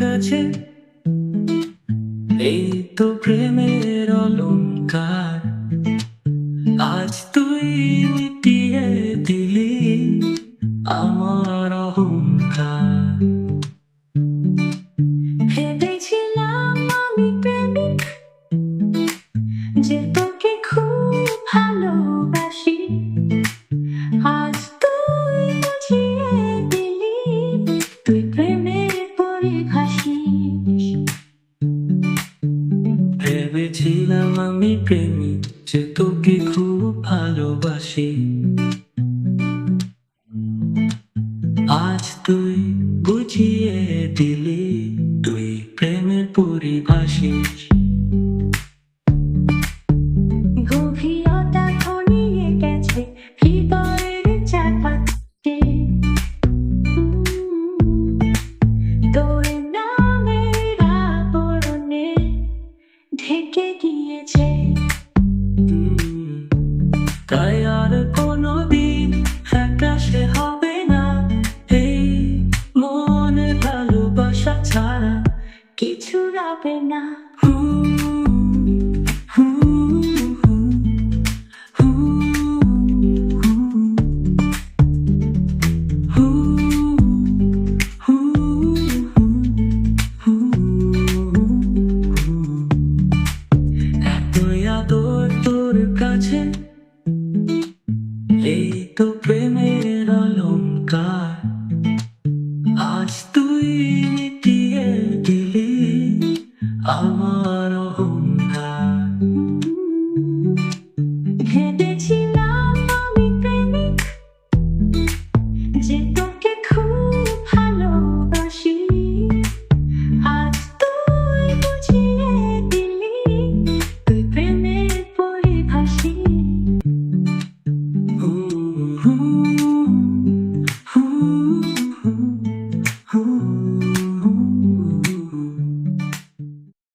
কাছে এই তো প্রেমের অলঙ্কার। আজ তুই মিটিয়ে খুব ভেবেছিলাম আমি প্রেমিক যে তোকে খুব ভালোবাসি। আজ তুই বুঝিয়ে দিলি, তুই প্রেমের পরিভাষিস। তাই আর কোনোদিন আকাশে হবে না। এই মনে ভালোবাসা ছাড়া কিছু রবে না। তো প্রেমের অলঙ্কার আজ তুই